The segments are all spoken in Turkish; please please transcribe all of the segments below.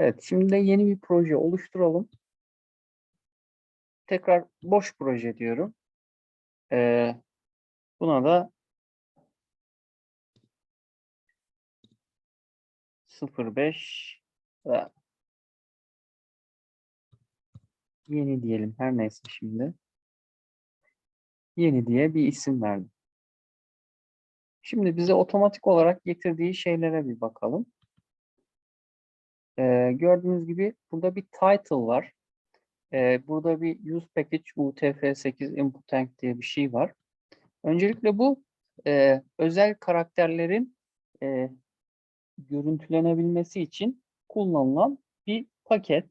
Evet, şimdi de yeni bir proje oluşturalım. Tekrar boş proje diyorum. Ee, buna da 05 da yeni diyelim her neyse şimdi. Yeni diye bir isim verdim. Şimdi bize otomatik olarak getirdiği şeylere bir bakalım. Ee, gördüğünüz gibi burada bir title var. Ee, burada bir use package UTF-8 input tank diye bir şey var. Öncelikle bu e, özel karakterlerin e, görüntülenebilmesi için kullanılan bir paket.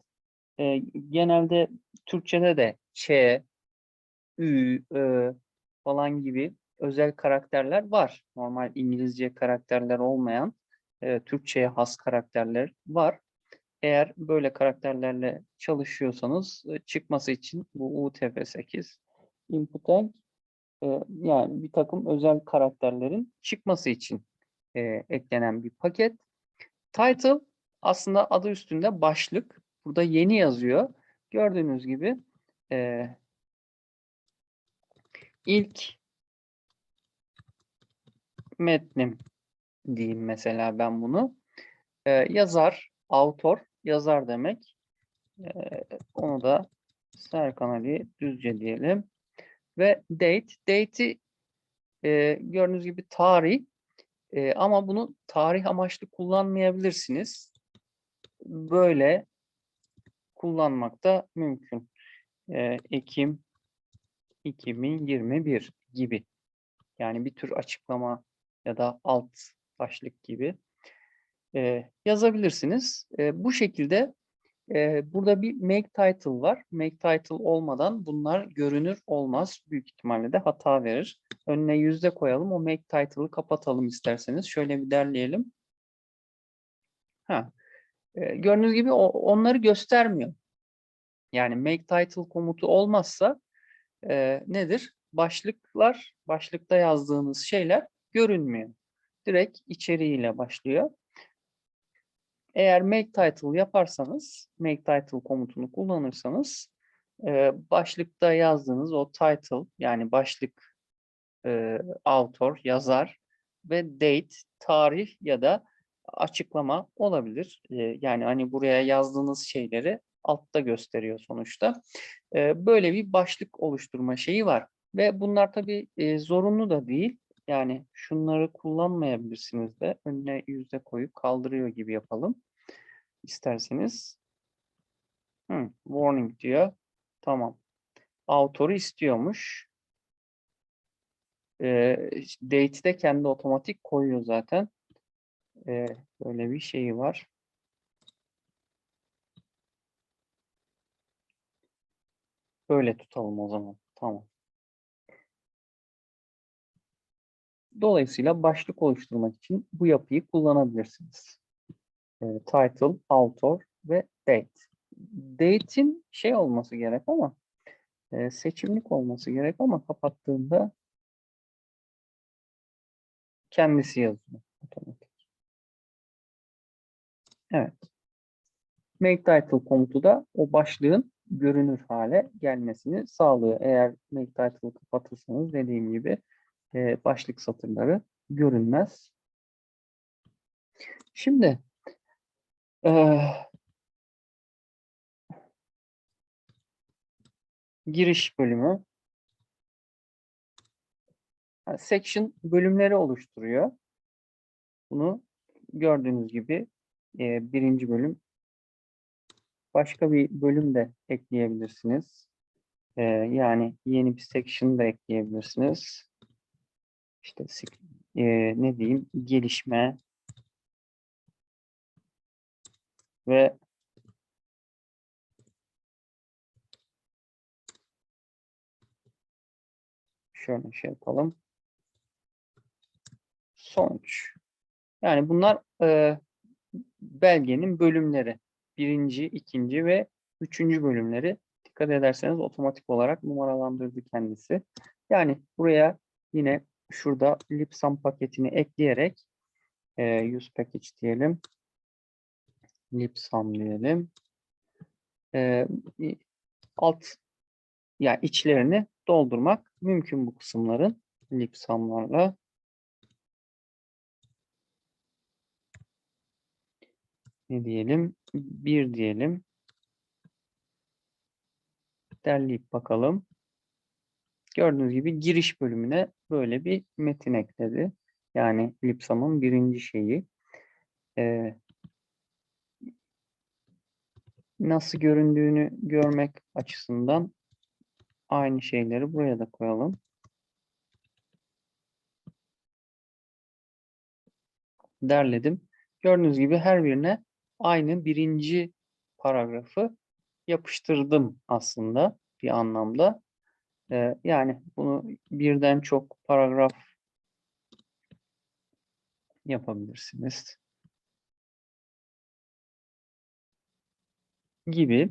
E, genelde Türkçe'de de Ç, Ü, Ö falan gibi özel karakterler var. Normal İngilizce karakterler olmayan e, Türkçe'ye has karakterler var. Eğer böyle karakterlerle çalışıyorsanız e, çıkması için bu UTF-8 input tank e, yani bir takım özel karakterlerin çıkması için e, eklenen bir paket. Title aslında adı üstünde başlık. Burada yeni yazıyor. Gördüğünüz gibi e, ilk metnim diyeyim mesela ben bunu. E, yazar, author, yazar demek. E, onu da Serkan Ali Düzce diyelim. Ve date, date'i e, gördüğünüz gibi tarih e, ama bunu tarih amaçlı kullanmayabilirsiniz. Böyle kullanmak da mümkün. E, Ekim 2021 gibi. Yani bir tür açıklama ya da alt başlık gibi e, yazabilirsiniz. E, bu şekilde e, burada bir make title var. Make title olmadan bunlar görünür olmaz. Büyük ihtimalle de hata verir. Önüne yüzde koyalım. O make title'ı kapatalım isterseniz. Şöyle bir derleyelim. Ha. E, gördüğünüz gibi o, onları göstermiyor. Yani make title komutu olmazsa e, nedir? Başlıklar, başlıkta yazdığınız şeyler görünmüyor. Direkt içeriğiyle başlıyor. Eğer make title yaparsanız, make title komutunu kullanırsanız başlıkta yazdığınız o title yani başlık e, author, yazar ve date, tarih ya da açıklama olabilir. Yani hani buraya yazdığınız şeyleri altta gösteriyor sonuçta. Böyle bir başlık oluşturma şeyi var. Ve bunlar tabii zorunlu da değil. Yani şunları kullanmayabilirsiniz de önüne yüzde koyup kaldırıyor gibi yapalım. İsterseniz. Hmm, warning diyor. Tamam. Autoru istiyormuş. E, date'i de kendi otomatik koyuyor zaten. E, böyle bir şeyi var. Böyle tutalım o zaman. Tamam. Dolayısıyla başlık oluşturmak için bu yapıyı kullanabilirsiniz. E, title, author ve date. Date'in şey olması gerek ama e, seçimlik olması gerek ama kapattığında kendisi yazıyor otomatik. Evet. Make title komutu da o başlığın görünür hale gelmesini sağlıyor. Eğer make title'ı kapatırsanız dediğim gibi e, başlık satırları görünmez. Şimdi e, giriş bölümü yani section bölümleri oluşturuyor. Bunu gördüğünüz gibi e, birinci bölüm başka bir bölüm de ekleyebilirsiniz. E, yani yeni bir section da ekleyebilirsiniz işte e, ne diyeyim gelişme ve şöyle şey yapalım. Sonuç. Yani bunlar e, belgenin bölümleri. Birinci, ikinci ve üçüncü bölümleri. Dikkat ederseniz otomatik olarak numaralandırdı kendisi. Yani buraya yine şurada libsam paketini ekleyerek e, use package diyelim. lipsam diyelim. İ- alt yani içlerini doldurmak mümkün bu kısımların lipsamlarla. Ne diyelim? Bir diyelim. Derleyip bakalım. Gördüğünüz gibi giriş bölümüne böyle bir metin ekledi. Yani Lipsam'ın birinci şeyi. Ee, nasıl göründüğünü görmek açısından aynı şeyleri buraya da koyalım. Derledim. Gördüğünüz gibi her birine aynı birinci paragrafı yapıştırdım aslında bir anlamda. Ee, yani bunu birden çok paragraf yapabilirsiniz. Gibi.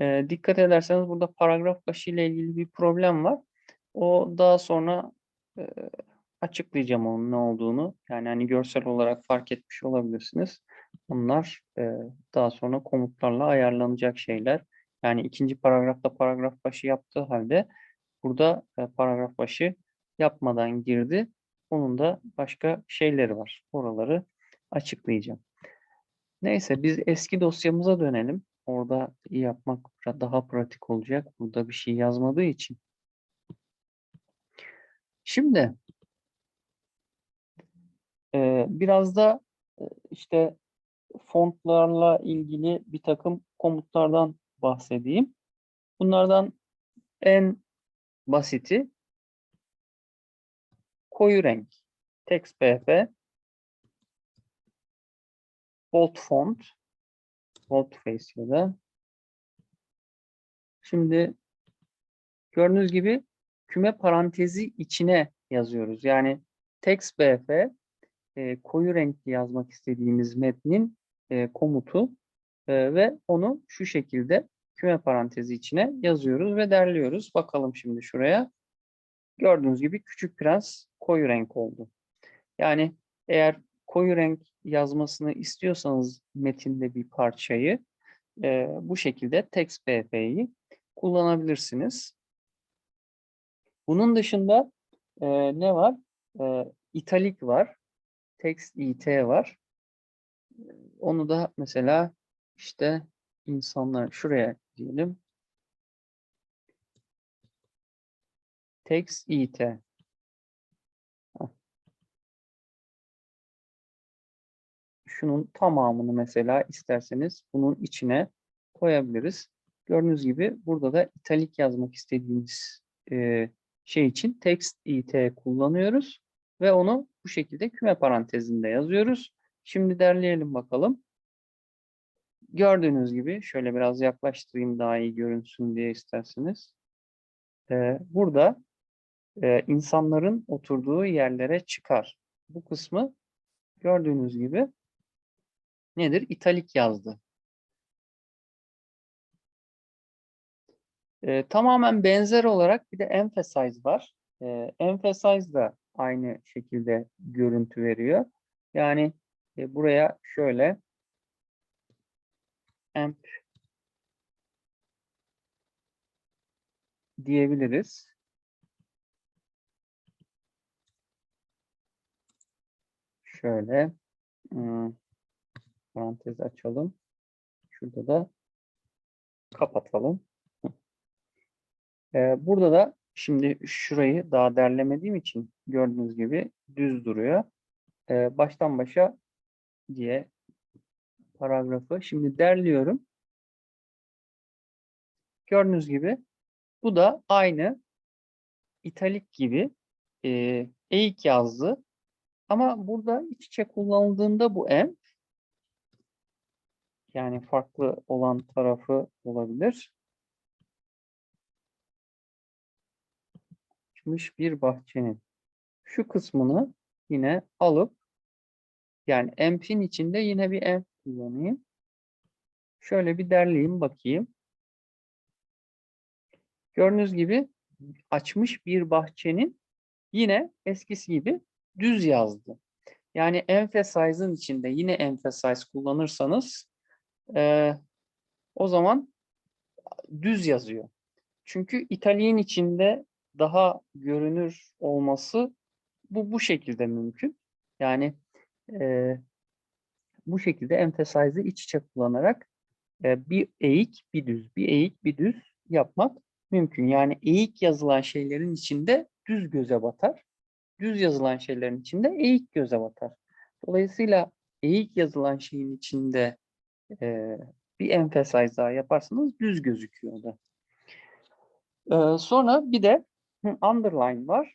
Ee, dikkat ederseniz burada paragraf başı ile ilgili bir problem var. O daha sonra e, açıklayacağım onun ne olduğunu. Yani hani görsel olarak fark etmiş olabilirsiniz. Bunlar e, daha sonra komutlarla ayarlanacak şeyler. Yani ikinci paragrafta paragraf başı yaptığı halde burada e, paragraf başı yapmadan girdi. Onun da başka şeyleri var. Oraları açıklayacağım. Neyse biz eski dosyamıza dönelim. Orada yapmak daha pratik olacak. Burada bir şey yazmadığı için. Şimdi e, biraz da e, işte fontlarla ilgili bir takım komutlardan bahsedeyim. Bunlardan en basiti koyu renk. Text BF bold font bold face ya da şimdi gördüğünüz gibi küme parantezi içine yazıyoruz. Yani text BF e, koyu renkli yazmak istediğimiz metnin e, komutu e, ve onu şu şekilde küme parantezi içine yazıyoruz ve derliyoruz. Bakalım şimdi şuraya. Gördüğünüz gibi Küçük Prens koyu renk oldu. Yani eğer koyu renk yazmasını istiyorsanız metinde bir parçayı e, bu şekilde text BF'yi kullanabilirsiniz. Bunun dışında e, ne var? E, italik var. Text IT var. E, Onu da mesela işte insanlar şuraya diyelim. Text IT. Şunun tamamını mesela isterseniz bunun içine koyabiliriz. Gördüğünüz gibi burada da italik yazmak istediğimiz e, şey için text it kullanıyoruz ve onu bu şekilde küme parantezinde yazıyoruz. Şimdi derleyelim bakalım. Gördüğünüz gibi şöyle biraz yaklaştırayım daha iyi görünsün diye isterseniz. Ee, burada e, insanların oturduğu yerlere çıkar. Bu kısmı gördüğünüz gibi nedir? İtalik yazdı. Ee, tamamen benzer olarak bir de emphasize var. Ee, emphasize da aynı şekilde görüntü veriyor. Yani e, buraya şöyle emp diyebiliriz. Şöyle hmm, parantez açalım. Şurada da kapatalım. Ee, burada da şimdi şurayı daha derlemediğim için gördüğünüz gibi düz duruyor. Ee, baştan başa diye paragrafı şimdi derliyorum. Gördüğünüz gibi bu da aynı italik gibi e, eğik yazdı. Ama burada iç içe kullanıldığında bu em yani farklı olan tarafı olabilir. Çıkmış bir bahçenin şu kısmını yine alıp yani emp'in içinde yine bir emp kullanayım. Şöyle bir derleyeyim bakayım. Gördüğünüz gibi açmış bir bahçenin yine eskisi gibi düz yazdı. Yani emphasize'ın içinde yine emphasize kullanırsanız e, o zaman düz yazıyor. Çünkü italiğin içinde daha görünür olması bu bu şekilde mümkün. Yani e, bu şekilde emphasize'ı iç içe kullanarak e, bir eğik, bir düz, bir eğik, bir düz yapmak mümkün. Yani eğik yazılan şeylerin içinde düz göze batar. Düz yazılan şeylerin içinde eğik göze batar. Dolayısıyla eğik yazılan şeyin içinde e, bir emphasize daha yaparsanız düz gözüküyor da. Ee, sonra bir de underline var.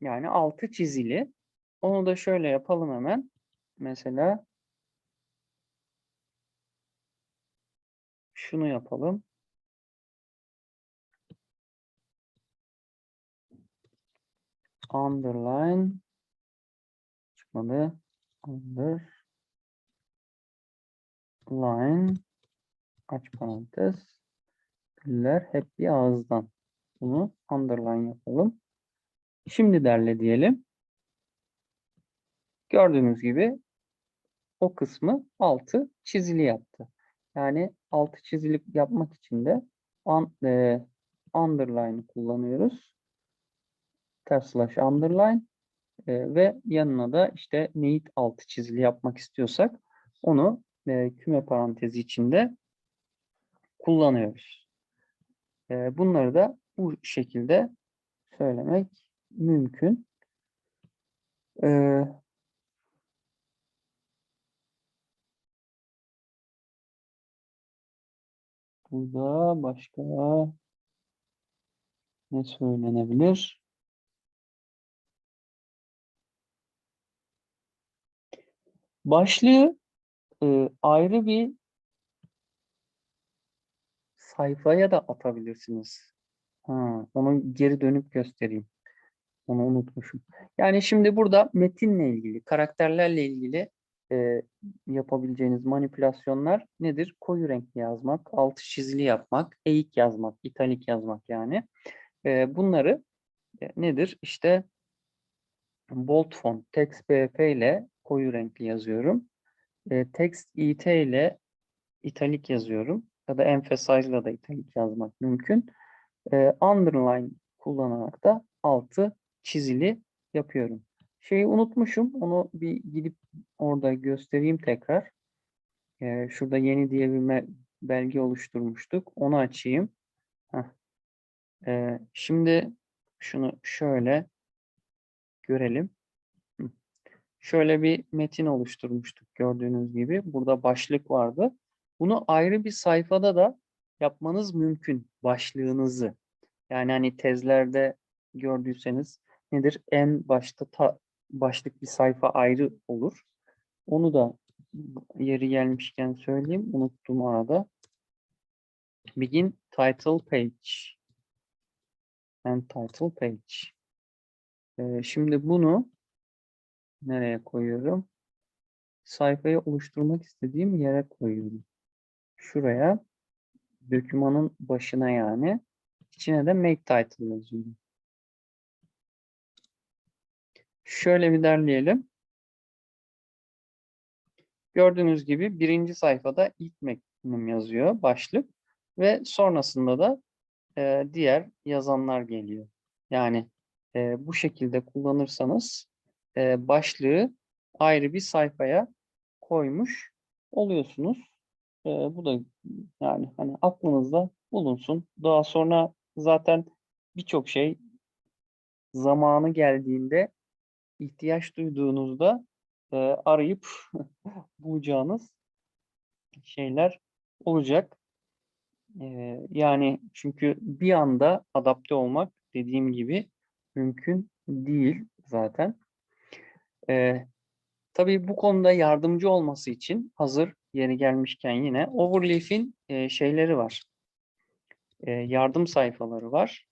Yani altı çizili. Onu da şöyle yapalım hemen. Mesela şunu yapalım. Underline çıkmadı. Underline aç parantez Güller hep bir ağızdan. Bunu underline yapalım. Şimdi derle diyelim. Gördüğünüz gibi o kısmı altı çizili yaptı. Yani altı çizili yapmak için de un, e, underline kullanıyoruz. Ters slash underline e, ve yanına da işte neyi altı çizili yapmak istiyorsak onu e, küme parantezi içinde kullanıyoruz. E, bunları da bu şekilde söylemek mümkün. Ee, burada başka ne söylenebilir? Başlığı e, ayrı bir sayfaya da atabilirsiniz. Ha, onu geri dönüp göstereyim. Onu unutmuşum. Yani şimdi burada metinle ilgili, karakterlerle ilgili e, yapabileceğiniz manipülasyonlar nedir? Koyu renkli yazmak, altı çizili yapmak, eğik yazmak, italik yazmak yani. E, bunları e, nedir? İşte bold font, text BF ile koyu renkli yazıyorum. E, text IT ile italik yazıyorum. Ya da emphasize ile de italik yazmak mümkün. E, underline kullanarak da altı çizili yapıyorum. Şeyi unutmuşum. Onu bir gidip orada göstereyim tekrar. Ee, şurada yeni diye bir belge oluşturmuştuk. Onu açayım. Ee, şimdi şunu şöyle görelim. Şöyle bir metin oluşturmuştuk gördüğünüz gibi. Burada başlık vardı. Bunu ayrı bir sayfada da yapmanız mümkün. Başlığınızı. Yani hani tezlerde gördüyseniz nedir? En başta ta, başlık bir sayfa ayrı olur. Onu da yeri gelmişken söyleyeyim. Unuttum arada. Begin title page. And title page. Ee, şimdi bunu nereye koyuyorum? Sayfayı oluşturmak istediğim yere koyuyorum. Şuraya dokümanın başına yani. İçine de make title yazıyorum. Şöyle bir derleyelim. Gördüğünüz gibi birinci sayfada ilk metnim yazıyor, başlık. Ve sonrasında da e, diğer yazanlar geliyor. Yani e, bu şekilde kullanırsanız e, başlığı ayrı bir sayfaya koymuş oluyorsunuz. E, bu da yani hani aklınızda bulunsun. Daha sonra zaten birçok şey zamanı geldiğinde ihtiyaç duyduğunuzda e, arayıp bulacağınız şeyler olacak. E, yani çünkü bir anda adapte olmak dediğim gibi mümkün değil zaten. E, tabii bu konuda yardımcı olması için hazır yeri gelmişken yine Overleaf'in e, şeyleri var. E, yardım sayfaları var.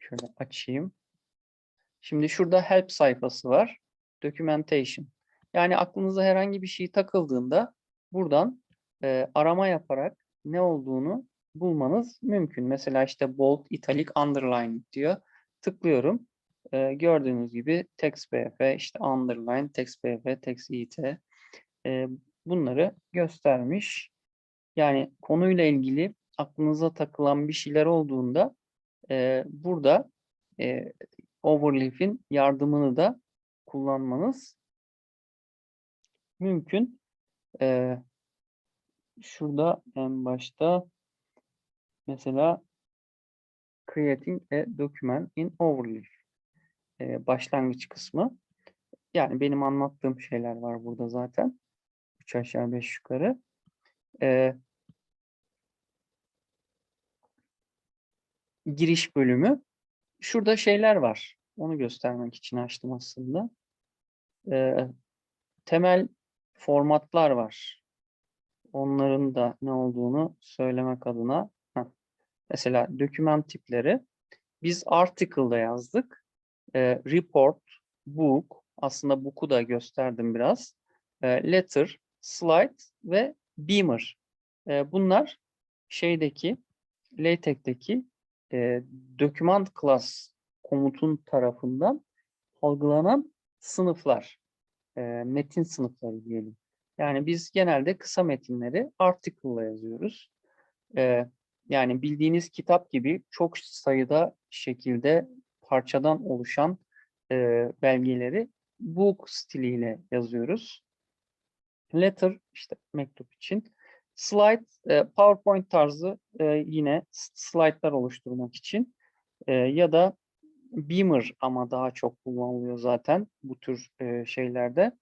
Şöyle açayım. Şimdi şurada help sayfası var. Documentation. Yani aklınıza herhangi bir şey takıldığında buradan e, arama yaparak ne olduğunu bulmanız mümkün. Mesela işte bold, italic, underline diyor. Tıklıyorum. E, gördüğünüz gibi text bf, işte underline, text bf, text it e, bunları göstermiş. Yani konuyla ilgili aklınıza takılan bir şeyler olduğunda e, burada e, overleaf'in yardımını da kullanmanız mümkün. Şurada en başta mesela creating a document in overleaf başlangıç kısmı. Yani benim anlattığım şeyler var burada zaten. 3 aşağı 5 yukarı. Giriş bölümü. Şurada şeyler var. Onu göstermek için açtım aslında. E, temel formatlar var. Onların da ne olduğunu söylemek adına. Heh. Mesela doküman tipleri. Biz article'da yazdık. E, report, book, aslında book'u da gösterdim biraz. E, letter, slide ve beamer. E, bunlar şeydeki, LaTeX'teki e, document class komutun tarafından algılanan sınıflar. E, metin sınıfları diyelim. Yani biz genelde kısa metinleri article'la yazıyoruz. E, yani bildiğiniz kitap gibi çok sayıda şekilde parçadan oluşan e, belgeleri book stiliyle yazıyoruz. Letter işte mektup için. Slide, e, PowerPoint tarzı e, yine slaytlar oluşturmak için e, ya da Beamer ama daha çok kullanılıyor zaten bu tür şeylerde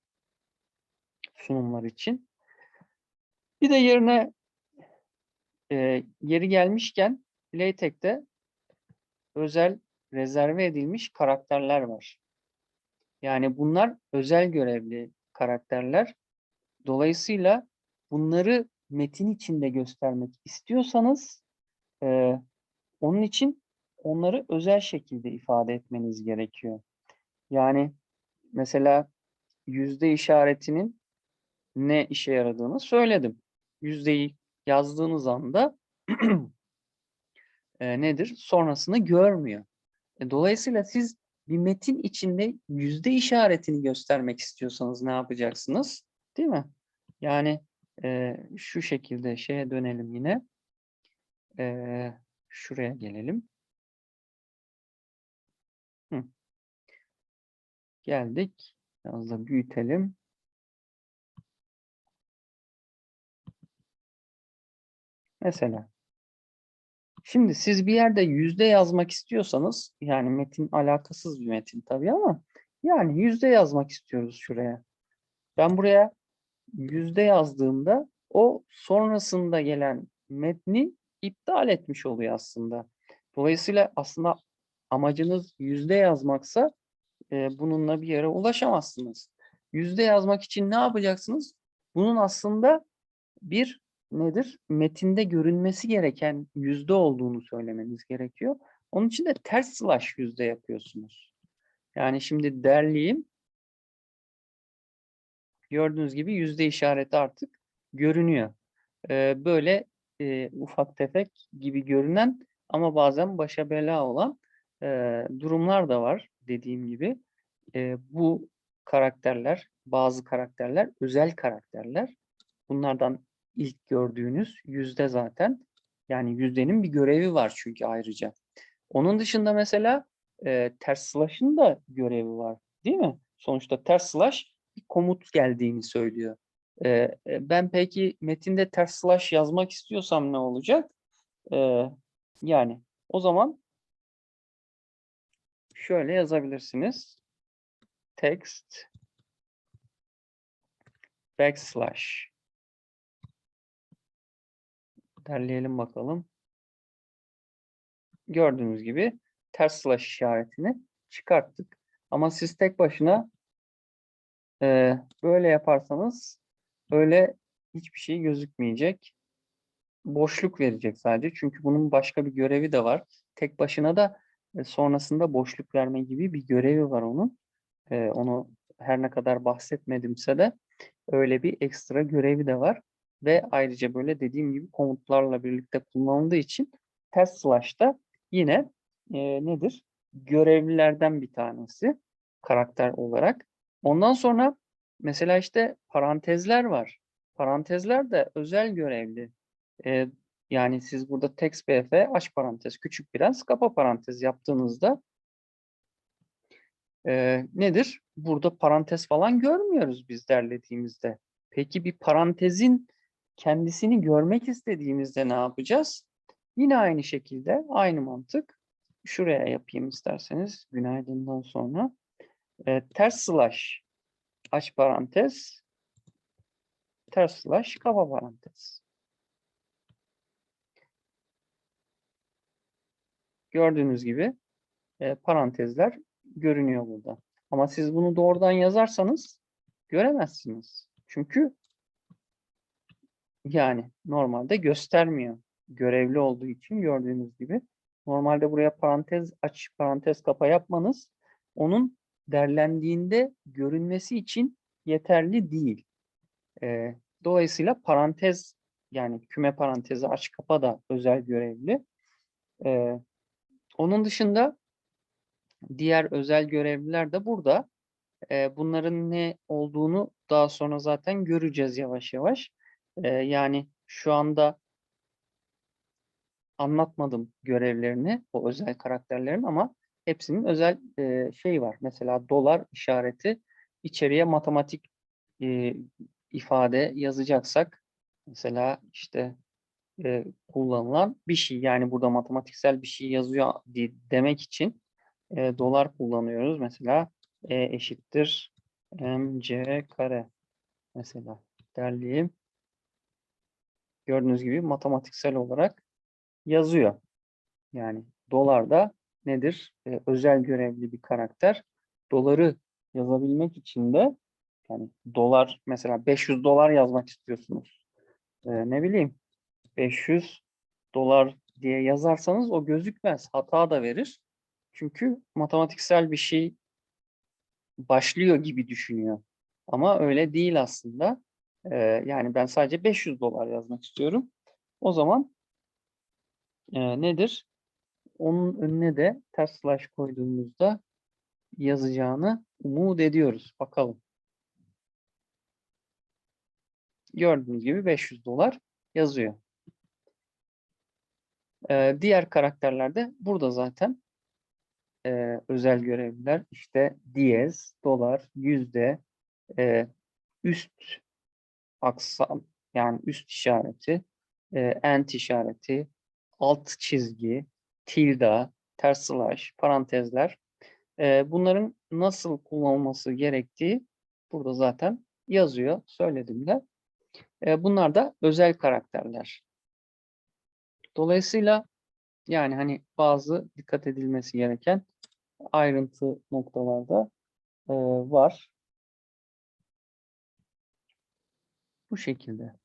sunumlar için. Bir de yerine yeri gelmişken LaTeX'te özel rezerve edilmiş karakterler var. Yani bunlar özel görevli karakterler. Dolayısıyla bunları metin içinde göstermek istiyorsanız e, onun için onları özel şekilde ifade etmeniz gerekiyor. Yani mesela yüzde işaretinin ne işe yaradığını söyledim. Yüzdeyi yazdığınız anda e, nedir? Sonrasını görmüyor. E, dolayısıyla siz bir metin içinde yüzde işaretini göstermek istiyorsanız ne yapacaksınız? Değil mi? Yani e, şu şekilde şeye dönelim yine. E, şuraya gelelim. Hı. Geldik. Biraz da büyütelim. Mesela. Şimdi siz bir yerde yüzde yazmak istiyorsanız, yani metin alakasız bir metin tabii ama yani yüzde yazmak istiyoruz şuraya. Ben buraya yüzde yazdığımda o sonrasında gelen metni iptal etmiş oluyor aslında. Dolayısıyla aslında amacınız yüzde yazmaksa e, bununla bir yere ulaşamazsınız. Yüzde yazmak için ne yapacaksınız? Bunun aslında bir nedir? Metinde görünmesi gereken yüzde olduğunu söylemeniz gerekiyor. Onun için de ters slash yüzde yapıyorsunuz. Yani şimdi derleyeyim. Gördüğünüz gibi yüzde işareti artık görünüyor. Ee, böyle e, ufak tefek gibi görünen ama bazen başa bela olan e, durumlar da var dediğim gibi. E, bu karakterler, bazı karakterler özel karakterler. Bunlardan ilk gördüğünüz yüzde zaten. Yani yüzdenin bir görevi var çünkü ayrıca. Onun dışında mesela e, ters slash'ın da görevi var değil mi? Sonuçta ters slash bir komut geldiğini söylüyor. E, ben peki metinde ters slash yazmak istiyorsam ne olacak? E, yani o zaman şöyle yazabilirsiniz. Text backslash derleyelim bakalım. Gördüğünüz gibi ters slash işaretini çıkarttık. Ama siz tek başına e, böyle yaparsanız öyle hiçbir şey gözükmeyecek. Boşluk verecek sadece. Çünkü bunun başka bir görevi de var. Tek başına da e, sonrasında boşluk verme gibi bir görevi var onun. E, onu her ne kadar bahsetmedimse de öyle bir ekstra görevi de var. Ve ayrıca böyle dediğim gibi komutlarla birlikte kullanıldığı için test slash da yine e, nedir? Görevlilerden bir tanesi karakter olarak. Ondan sonra mesela işte parantezler var. Parantezler de özel görevli. Ee, yani siz burada text bf aç parantez küçük biraz kapa parantez yaptığınızda e, nedir? Burada parantez falan görmüyoruz biz derlediğimizde. Peki bir parantezin kendisini görmek istediğimizde ne yapacağız? Yine aynı şekilde aynı mantık. Şuraya yapayım isterseniz günaydın'dan sonra. E, ters slash aç parantez ters slash kapa parantez. Gördüğünüz gibi e, parantezler görünüyor burada. Ama siz bunu doğrudan yazarsanız göremezsiniz. Çünkü yani normalde göstermiyor. Görevli olduğu için gördüğünüz gibi. Normalde buraya parantez aç, parantez kapa yapmanız onun derlendiğinde görünmesi için yeterli değil. Ee, dolayısıyla parantez yani küme parantezi aç kapa da özel görevli. Ee, onun dışında diğer özel görevliler de burada. Ee, bunların ne olduğunu daha sonra zaten göreceğiz yavaş yavaş. Ee, yani şu anda anlatmadım görevlerini, o özel karakterlerin ama hepsinin özel e, şey var. Mesela dolar işareti içeriye matematik e, ifade yazacaksak mesela işte e, kullanılan bir şey yani burada matematiksel bir şey yazıyor di- demek için e, dolar kullanıyoruz. Mesela E eşittir mc kare mesela derleyeyim. Gördüğünüz gibi matematiksel olarak yazıyor. Yani dolar da nedir? Ee, özel görevli bir karakter. Doları yazabilmek için de yani dolar mesela 500 dolar yazmak istiyorsunuz. Ee, ne bileyim 500 dolar diye yazarsanız o gözükmez. Hata da verir. Çünkü matematiksel bir şey başlıyor gibi düşünüyor. Ama öyle değil aslında. Ee, yani ben sadece 500 dolar yazmak istiyorum. O zaman e, nedir? Onun önüne de ters slash koyduğumuzda yazacağını umut ediyoruz. Bakalım. Gördüğünüz gibi 500 dolar yazıyor. Ee, diğer karakterler de burada zaten e, özel görevliler. İşte diyez, dolar, yüzde, e, üst aksam yani üst işareti, e, end işareti, alt çizgi, tilda, ters slash, parantezler. E, bunların nasıl kullanılması gerektiği burada zaten yazıyor. Söyledim de. E, bunlar da özel karakterler. Dolayısıyla yani hani bazı dikkat edilmesi gereken ayrıntı noktalarda e, var. Bu şekilde.